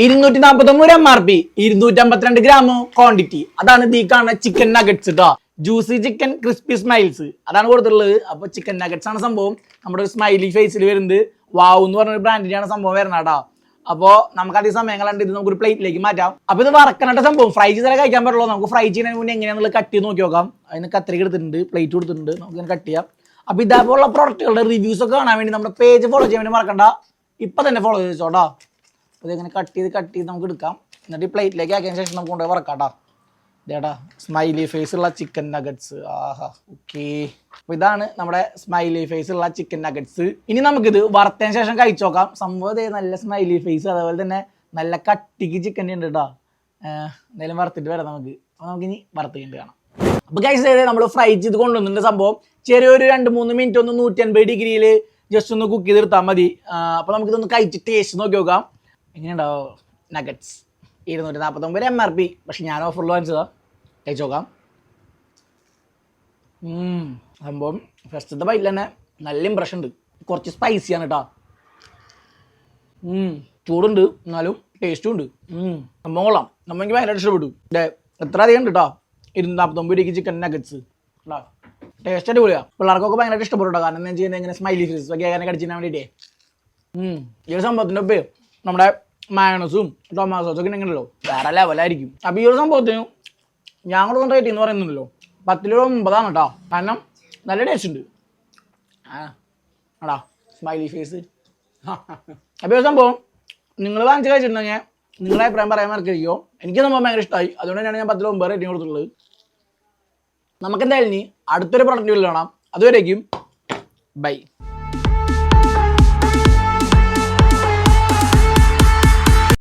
ഇരുന്നൂറ്റി നാൽപ്പത്തൊമ്പത് M R P ഇരുന്നൂറ്റി അമ്പത്തിരണ്ട് ഗ്രാം ക്വാണ്ടിറ്റി അതാണ് ഈ കാണുന്ന ചിക്കൻ നഗറ്റ്സ് കേട്ടോ ജ്യൂസി ചിക്കൻ ക്രിസ്പി സ്മൈൽസ് അതാണ് കൊടുത്തിട്ടുള്ളത്. അപ്പൊ ചിക്കൻ നഗറ്റ്സ് ആണ് സംഭവം. നമ്മുടെ ഒരു സ്മൈലി ഫേസിൽ വരുന്നത്. വാവ് എന്ന് പറഞ്ഞ ഒരു ബ്രാൻഡിന്റെയാണ് സംഭവം വരുന്നത് കേട്ടോ. അപ്പോ നമുക്ക് അധികം സമയം കളണ്ട് ഇത് നമുക്കൊരു പ്ലേറ്റിലേക്ക് മാറ്റാം. അപ്പൊ ഇത് വറക്കാനായിട്ട് സംഭവം. ഫ്രൈ ചെയ്താലേ കഴിക്കാൻ പറ്റുള്ളൂ നമുക്ക് ഫ്രൈ ചെയ്യുന്നതിന് മുന്നേ എങ്ങനെയാണെന്നുള്ളത് കട്ട് ചെയ്ത് നോക്കി നോക്കാം. അതിന് കത്രിക എടുത്തിട്ടുണ്ട് പ്ലേറ്റ് കൊടുത്തിട്ടുണ്ട്. നമുക്ക് ഇങ്ങനെ കട്ട് ചെയ്യാം. അപ്പൊ ഇതേപോലുള്ള പ്രോഡക്റ്റുകളുടെ റിവ്യൂസ് ഒക്കെ കാണാൻ വേണ്ടി നമ്മുടെ പേജ് ഫോളോ ചെയ്യാൻ വേണ്ടി മറക്കണ്ട. ഇപ്പൊ തന്നെ ഫോളോ ചെയ്ത് വെച്ചോട്ടോ അപ്പോൾ ഇതിങ്ങനെ കട്ട് ചെയ്ത് കട്ട് ചെയ്ത് നമുക്ക് എടുക്കാം. എന്നിട്ട് ഈ പ്ലേറ്റിലേക്ക് ആക്കിയതിന് ശേഷം നമുക്ക് കൊണ്ടുപോയി വറക്കാട്ടാ. കേട്ടോ ഇതേടാ സ്മൈലി ഫേസ് ഉള്ള ചിക്കൻ നഗറ്റ്സ് ആഹാ ഓക്കെ അപ്പോൾ ഇതാണ് നമ്മുടെ സ്മൈലി ഫേസ് ഉള്ള ചിക്കൻ നഗറ്റ്സ് ഇനി നമുക്കിത് വറുത്തതിന് ശേഷം കഴിച്ചു നോക്കാം. സംഭവം നല്ല സ്മൈലി ഫേസ് അതേപോലെ തന്നെ നല്ല കട്ടിക്ക് ചിക്കൻ ഉണ്ട് കേട്ടോ എന്തായാലും വറുത്തിട്ട് വരാം നമുക്ക്. അപ്പോൾ നമുക്കിനി വറുത്ത് കഴിഞ്ഞിട്ട് കാണാം. അപ്പോൾ കഴിച്ച് ചെയ്തേ നമ്മൾ ഫ്രൈ ചെയ്ത് കൊണ്ടുവന്നിട്ട് സംഭവം. ചെറിയൊരു രണ്ട് മൂന്ന് മിനിറ്റ് ഒന്ന് നൂറ്റി അൻപത് ഡിഗ്രിയിൽ ജസ്റ്റ് ഒന്ന് കുക്ക് ചെയ്തെടുത്താൽ മതി. അപ്പോൾ നമുക്കിതൊന്ന് കഴിച്ച് ടേസ്റ്റ് നോക്കി നോക്കാം. എങ്ങനെയുണ്ടാവും? നഗറ്റ്സ് ഇരുന്നൂറ്റി നാൽപ്പത്തൊമ്പത് എം ആർ പി പക്ഷെ ഞാൻ ഓഫറിൽ വാങ്ങിച്ചതാ. കഴിച്ചു നോക്കാം. സംഭവം ഫസ്റ്റത്തെ ബൈറ്റിൽ തന്നെ നല്ല ഇമ്പ്രഷൻ ഉണ്ട്. കുറച്ച് സ്പൈസിയാണ് കേട്ടോ ചൂടുണ്ട്. എന്നാലും ടേസ്റ്റും ഉണ്ട്. സംഭവം കൊള്ളാം. നമ്മൾ എനിക്ക് ഭയങ്കര ഇഷ്ടപ്പെട്ടു. ദേ, എത്ര അധികം ഉണ്ട് കേട്ടോ ഇരുന്നൂറ്റി നാൽപ്പത്തൊമ്പത് രൂപയ്ക്ക് ചിക്കൻ നഗറ്റ്സ് കേട്ടോ ടേസ്റ്റ് അടിപൊളിയാണ് പിള്ളേർക്കൊക്കെ ഭയങ്കര ഇഷ്ടപ്പെട്ടു കേട്ടോ കാരണം എന്താ ചെയ്യുന്നത് ഇങ്ങനെ സ്മൈലി ഫ്രീസ് ഒക്കെ അങ്ങനെ കടിച്ചിട്ട് വേണ്ടിയിട്ടേ. ഈ ഒരു സംഭവത്തിന്റെ ഒപ്പം നമ്മുടെ മയണസും ടൊമാറ്റോ ഒക്കെ ഉണ്ടല്ലോ വേറെ ലെവലായിരിക്കും അപ്പോൾ ഈ ഒരു സംഭവത്തിന് ഞങ്ങൾ കൊണ്ടുപോയിട്ട് എന്ന് പറയുന്നുണ്ടല്ലോ. പത്ത് രൂപ ഒമ്പതാണ് കേട്ടോ കാരണം നല്ല ടേസ്റ്റ് ഉണ്ട്. ആടാ സ്മൈലി ഫേസ് അപ്പോൾ ഒരു സംഭവം നിങ്ങൾ വാങ്ങിച്ച് കഴിച്ചിട്ടുണ്ടെങ്കിൽ നിങ്ങളുടെ അഭിപ്രായം പറയാൻ മറക്കരുതോ. എനിക്ക് സംഭവം ഭയങ്കര ഇഷ്ടമായി അതുകൊണ്ട് ഞാൻ പത്തിൽ ഒമ്പത് റേറ്റിംഗ് കൊടുത്തിട്ടുള്ളത്. നമുക്ക് എന്തായാലും ഇനി അടുത്തൊരു പ്രൊഡക്റ്റ് കാണാം. അതുവരേക്കും ബൈ